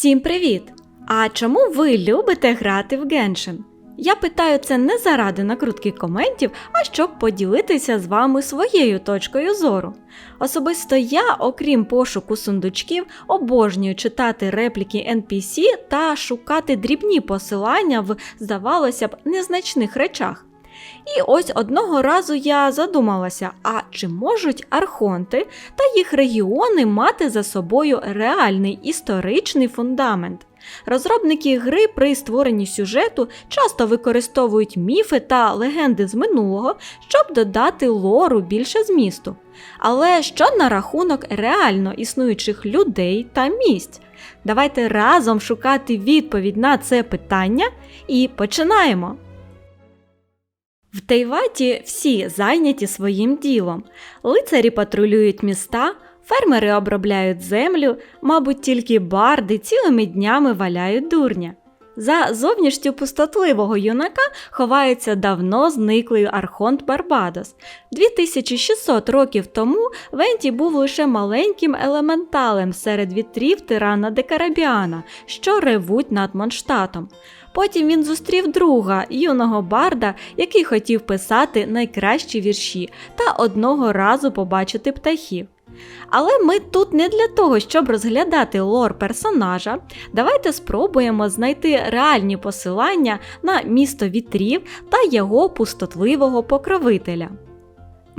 Всім привіт! А чому ви любите грати в Геншин? Я питаю це не заради накрутки коментів, а щоб поділитися з вами своєю точкою зору. Особисто я, окрім пошуку сундучків, обожнюю читати репліки NPC та шукати дрібні посилання в, здавалося б, незначних речах. І ось одного разу я задумалася: а чи можуть архонти та їх регіони мати за собою реальний історичний фундамент? Розробники гри при створенні сюжету часто використовують міфи та легенди з минулого, щоб додати лору більше змісту. Але що на рахунок реально існуючих людей та місць? Давайте разом шукати відповідь на це питання і починаємо! В Тейваті всі зайняті своїм ділом. Лицарі патрулюють міста, фермери обробляють землю, мабуть, тільки барди цілими днями валяють дурня. За зовнішністю пустотливого юнака ховається давно зниклий архонт Барбадос. 2600 років тому Венті був лише маленьким елементалем серед вітрів тирана Декарабіана, що ревуть над Монштатом. Потім він зустрів друга, юного барда, який хотів писати найкращі вірші та одного разу побачити птахів. Але ми тут не для того, щоб розглядати лор персонажа. Давайте спробуємо знайти реальні посилання на місто вітрів та його пустотливого покровителя.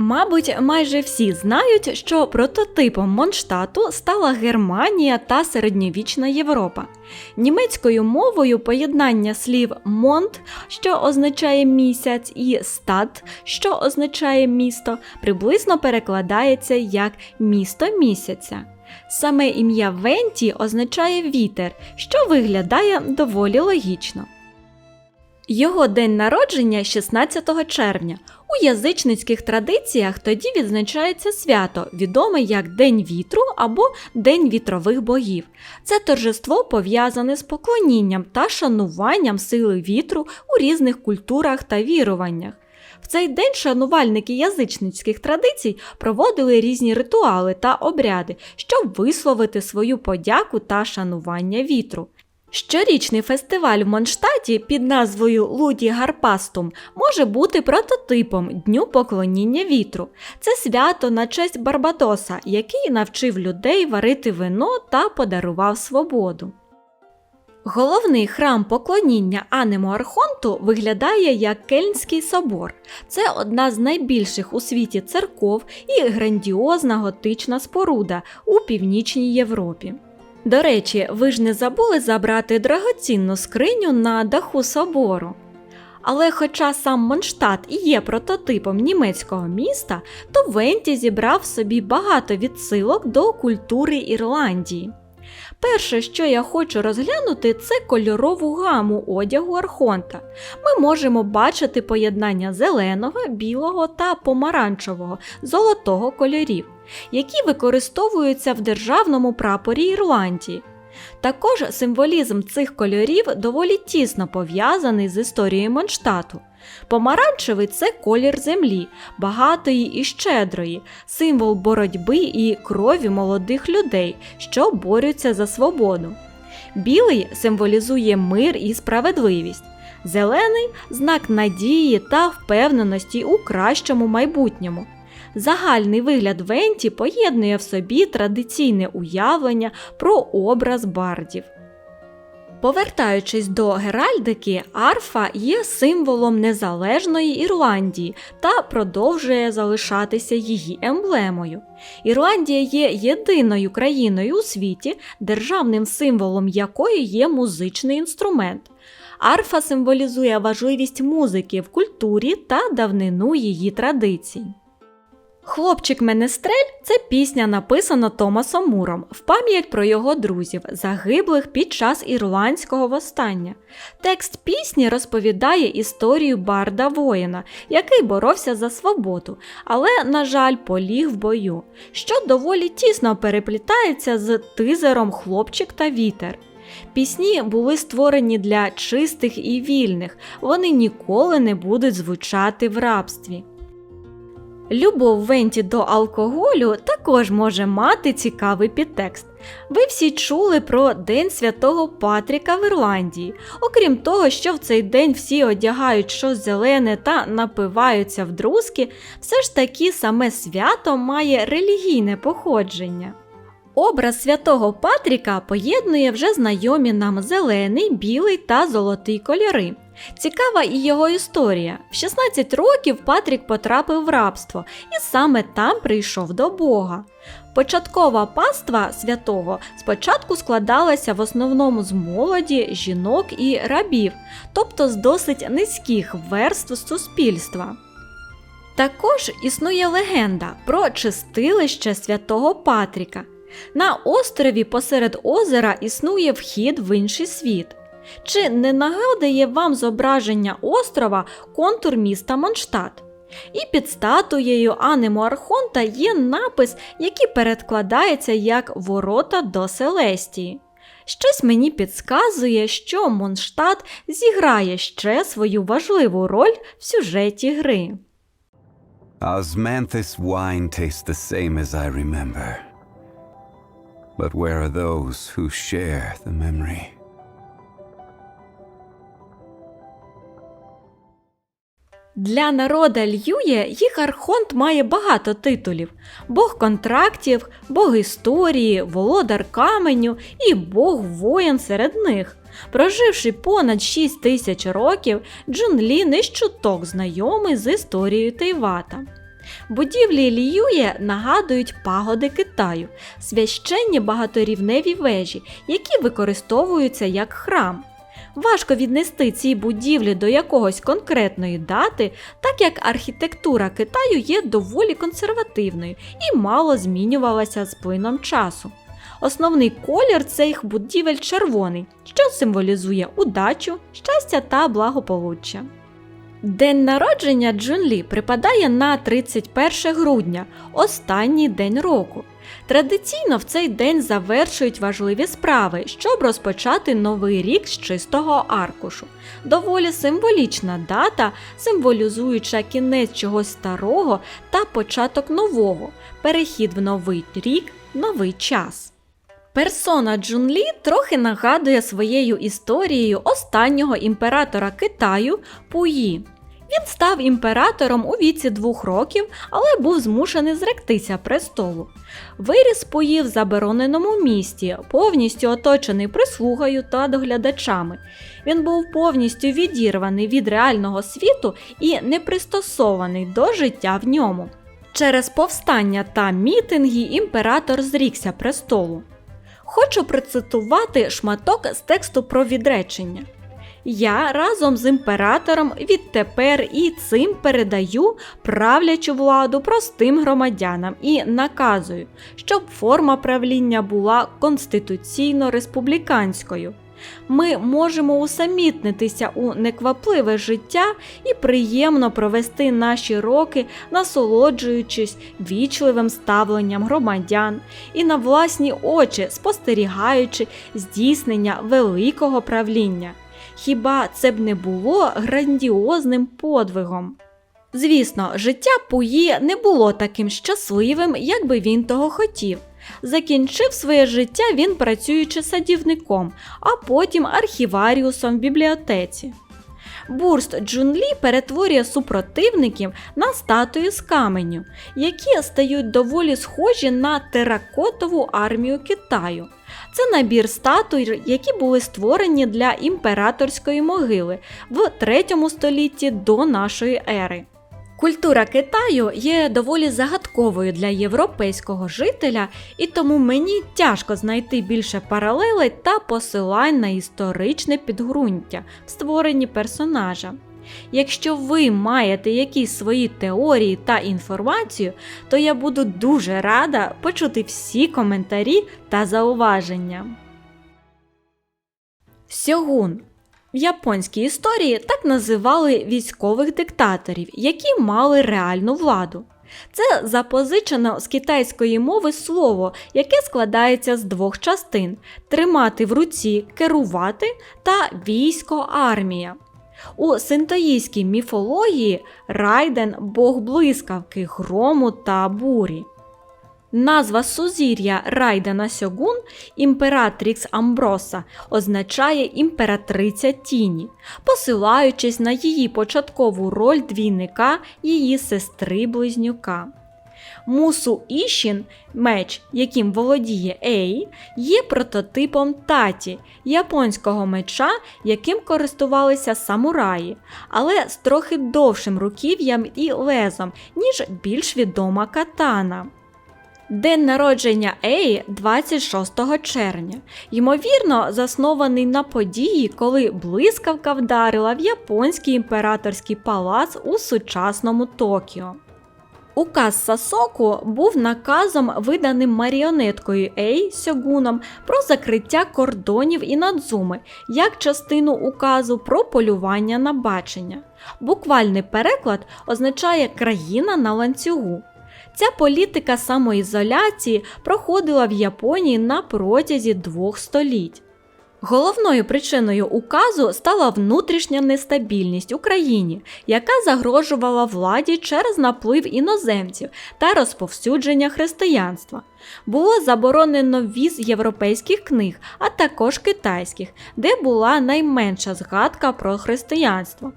Мабуть, майже всі знають, що прототипом Монштату стала Германія та середньовічна Європа. Німецькою мовою поєднання слів монт, що означає місяць, і стад, що означає місто, приблизно перекладається як місто місяця. Саме ім'я Венті означає вітер, що виглядає доволі логічно. Його день народження 16 червня. У язичницьких традиціях тоді відзначається свято, відоме як День вітру або День вітрових богів. Це торжество пов'язане з поклонінням та шануванням сили вітру у різних культурах та віруваннях. В цей день шанувальники язичницьких традицій проводили різні ритуали та обряди, щоб висловити свою подяку та шанування вітру. Щорічний фестиваль в Монштаті під назвою Луді Гарпастум може бути прототипом Дню поклоніння вітру. Це свято на честь Барбадоса, який навчив людей варити вино та подарував свободу. Головний храм поклоніння Анему Архонту виглядає як Кельнський собор. Це одна з найбільших у світі церков і грандіозна готична споруда у північній Європі. До речі, ви ж не забули забрати драгоцінну скриню на даху собору. Але хоча сам Монштадт і є прототипом німецького міста, то Венті зібрав собі багато відсилок до культури Ірландії. Перше, що я хочу розглянути, це кольорову гаму одягу Архонта. Ми можемо бачити поєднання зеленого, білого та помаранчевого, золотого кольорів, які використовуються в державному прапорі Ірландії. Також символізм цих кольорів доволі тісно пов'язаний з історією Монштату. Помаранчевий це колір землі, багатої і щедрої, символ боротьби і крові молодих людей, що борються за свободу. Білий символізує мир і справедливість. Зелений знак надії та впевненості у кращому майбутньому. Загальний вигляд Венті поєднує в собі традиційне уявлення про образ бардів. Повертаючись до геральдики, арфа є символом незалежної Ірландії та продовжує залишатися її емблемою. Ірландія є єдиною країною у світі, державним символом якої є музичний інструмент. Арфа символізує важливість музики в культурі та давнину її традицій. Хлопчик Менестрель це пісня, написана Томасом Муром в пам'ять про його друзів, загиблих під час ірландського восстання. Текст пісні розповідає історію барда воїна, який боровся за свободу, але, на жаль, поліг в бою, що доволі тісно переплітається з тизером Хлопчик та вітер. Пісні були створені для чистих і вільних, вони ніколи не будуть звучати в рабстві. Любов Венті до алкоголю також може мати цікавий підтекст. Ви всі чули про День Святого Патріка в Ірландії. Окрім того, що в цей день всі одягають щось зелене та напиваються в друзки, все ж таки саме свято має релігійне походження. Образ святого Патріка поєднує вже знайомі нам зелений, білий та золотий кольори. Цікава і його історія. В 16 років Патрік потрапив в рабство і саме там прийшов до Бога. Початкова паства святого спочатку складалася в основному з молоді, жінок і рабів, тобто з досить низьких верств суспільства. Також існує легенда про чистилище святого Патріка. На острові посеред озера існує вхід в інший світ. Чи не нагадує вам зображення острова контур міста Монштадт? І під статуєю Анни Архонта є напис, який перекладається як Ворота до Селестії. Щось мені підказує, що Монштадт зіграє ще свою важливу роль в сюжеті гри. Osmanthus wine tastes the same as I remember. But where are those who share the memory? Для народа Льює їх архонт має багато титулів: Бог контрактів, Бог історії, володар каменю і Бог воїн серед них. Проживши понад 6 тисяч років, Джун Лі не щуток знайомий з історією Тейвата. Будівлі Ліює нагадують пагоди Китаю, священні багаторівневі вежі, які використовуються як храм. Важко віднести ці будівлі до якогось конкретної дати, так як архітектура Китаю є доволі консервативною і мало змінювалася з плином часу. Основний колір цих будівель червоний, що символізує удачу, щастя та благополуччя. День народження Джунлі припадає на 31 грудня, останній день року. Традиційно в цей день завершують важливі справи, щоб розпочати новий рік з чистого аркушу. Доволі символічна дата, символізуюча кінець чогось старого та початок нового, перехід в новий рік, новий час. Персона Джунлі трохи нагадує своєю історією останнього імператора Китаю Пуї. Він став імператором у віці двох років, але був змушений зректися престолу. Виріс Пуї в забороненому місті, повністю оточений прислугою та доглядачами. Він був повністю відірваний від реального світу і не пристосований до життя в ньому. Через повстання та мітинги імператор зрікся престолу. Хочу процитувати шматок з тексту про відречення. Я разом з імператором відтепер і цим передаю правлячу владу простим громадянам і наказую, щоб форма правління була конституційно-республіканською. Ми можемо усамітнитися у неквапливе життя і приємно провести наші роки, насолоджуючись вічливим ставленням громадян і на власні очі спостерігаючи здійснення великого правління. Хіба це б не було грандіозним подвигом? Звісно, життя Пуї не було таким щасливим, як би він того хотів. Закінчив своє життя він працюючи садівником, а потім архіваріусом в бібліотеці. Бурст Джунлі перетворює супротивників на статуї з каменю, які стають доволі схожі на теракотову армію Китаю. Це набір статуй, які були створені для імператорської могили в 3 столітті до нашої ери. Культура Китаю є доволі загадковою для європейського жителя, і тому мені тяжко знайти більше паралелей та посилань на історичне підґрунтя в створенні персонажа. Якщо ви маєте якісь свої теорії та інформацію, то я буду дуже рада почути всі коментарі та зауваження. Сьогун в японській історії так називали військових диктаторів, які мали реальну владу. Це запозичено з китайської мови слово, яке складається з двох частин: тримати в руці, керувати та військо армія. У синтоїській міфології Райден бог блискавки, грому та бурі. Назва сузір'я Райдена Сьогун імператрікс Амброса означає імператриця тіні, посилаючись на її початкову роль двійника її сестри-близнюка. Мусу Ішін, меч, яким володіє Ей, є прототипом таті, японського меча, яким користувалися самураї, але з трохи довшим руків'ям і лезом, ніж більш відома катана. День народження Еї 26 червня, ймовірно, заснований на події, коли блискавка вдарила в японський імператорський палац у сучасному Токіо. Указ Сасоку був наказом, виданим маріонеткою Ей Сьогуном про закриття кордонів і надзуми як частину указу про полювання на бачення. Буквальний переклад означає країна на ланцюгу. Ця політика самоізоляції проходила в Японії на протязі двох століть. Головною причиною указу стала внутрішня нестабільність у країні, яка загрожувала владі через наплив іноземців та розповсюдження християнства. Було заборонено ввіз європейських книг, а також китайських, де була найменша згадка про християнство.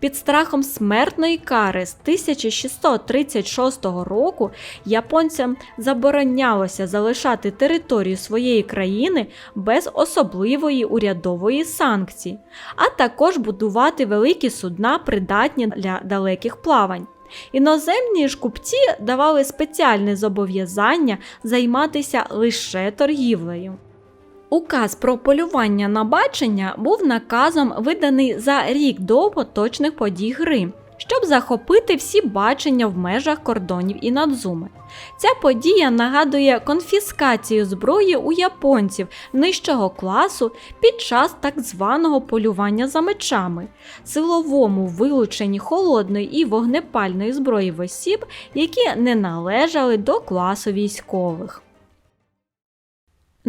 Під страхом смертної кари з 1636 року японцям заборонялося залишати територію своєї країни без особливої урядової санкції, а також будувати великі судна, придатні для далеких плавань. Іноземні ж купці давали спеціальне зобов'язання займатися лише торгівлею. Указ про полювання на бачення був наказом, виданий за рік до поточних подій гри, щоб захопити всі бачення в межах кордонів і надзуми. Ця подія нагадує конфіскацію зброї у японців нижчого класу під час так званого полювання за мечами, силовому вилученні холодної і вогнепальної зброї в осіб, які не належали до класу військових.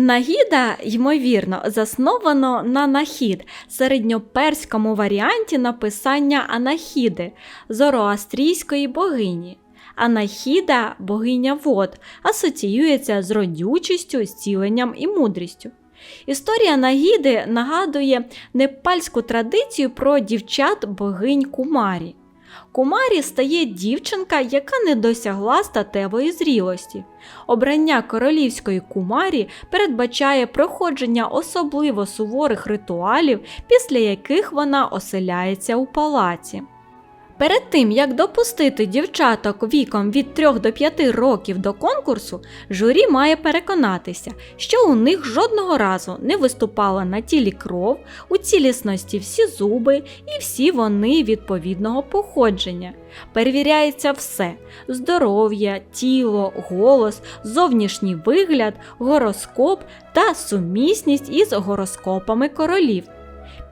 Нагіда, ймовірно, засновано на нахід, середньоперському варіанті написання Анахіди, зороастрійської богині. Анахіда, богиня вод, асоціюється з родючістю, зціленням і мудрістю. Історія Нагіди нагадує непальську традицію про дівчат богинь Кумарі. Кумарі стає дівчинка, яка не досягла статевої зрілості. Обрання королівської кумарі передбачає проходження особливо суворих ритуалів, після яких вона оселяється у палаці. Перед тим, як допустити дівчаток віком від 3 до 5 років до конкурсу, журі має переконатися, що у них жодного разу не виступала на тілі кров, у цілісності всі зуби і всі вони відповідного походження. Перевіряється все: здоров'я, тіло, голос, зовнішній вигляд, гороскоп та сумісність із гороскопами королів.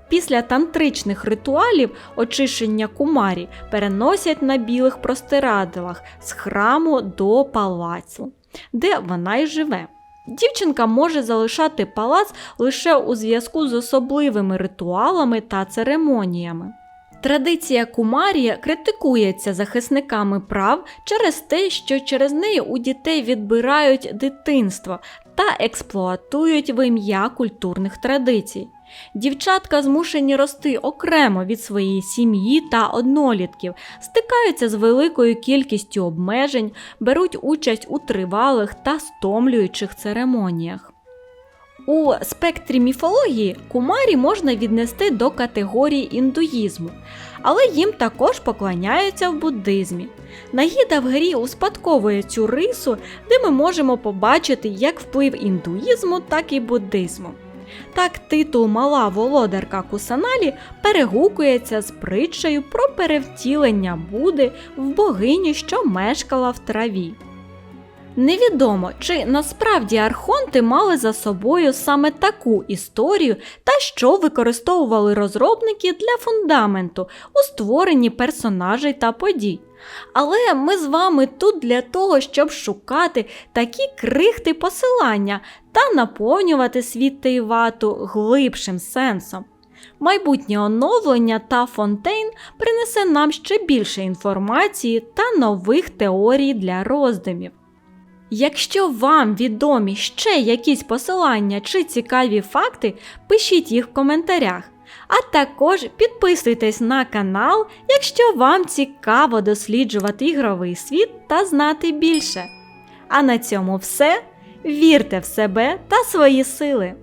Після тантричних ритуалів очищення кумарі переносять на білих простирадилах з храму до палацу, де вона й живе. Дівчинка може залишати палац лише у зв'язку з особливими ритуалами та церемоніями. Традиція кумарі критикується захисниками прав через те, що через неї у дітей відбирають дитинство та експлуатують в ім'я культурних традицій. Дівчатка змушені рости окремо від своєї сім'ї та однолітків, стикаються з великою кількістю обмежень, беруть участь у тривалих та стомлюючих церемоніях. У спектрі міфології кумарі можна віднести до категорії індуїзму, але їм також поклоняються в буддизмі. Нагіда в грі успадковує цю рису, де ми можемо побачити як вплив індуїзму, так і буддизму. Так титул Мала володарка Кусаналі перегукується з притчею про перевтілення Буди в богиню, що мешкала в траві. Невідомо, чи насправді архонти мали за собою саме таку історію та що використовували розробники для фундаменту у створенні персонажей та подій. Але ми з вами тут для того, щоб шукати такі крихти посилання та наповнювати світ Тейвату глибшим сенсом. Майбутнє оновлення та фонтейн принесе нам ще більше інформації та нових теорій для роздумів. Якщо вам відомі ще якісь посилання чи цікаві факти, пишіть їх в коментарях. А також підписуйтесь на канал, якщо вам цікаво досліджувати ігровий світ та знати більше. А на цьому все. Вірте в себе та свої сили!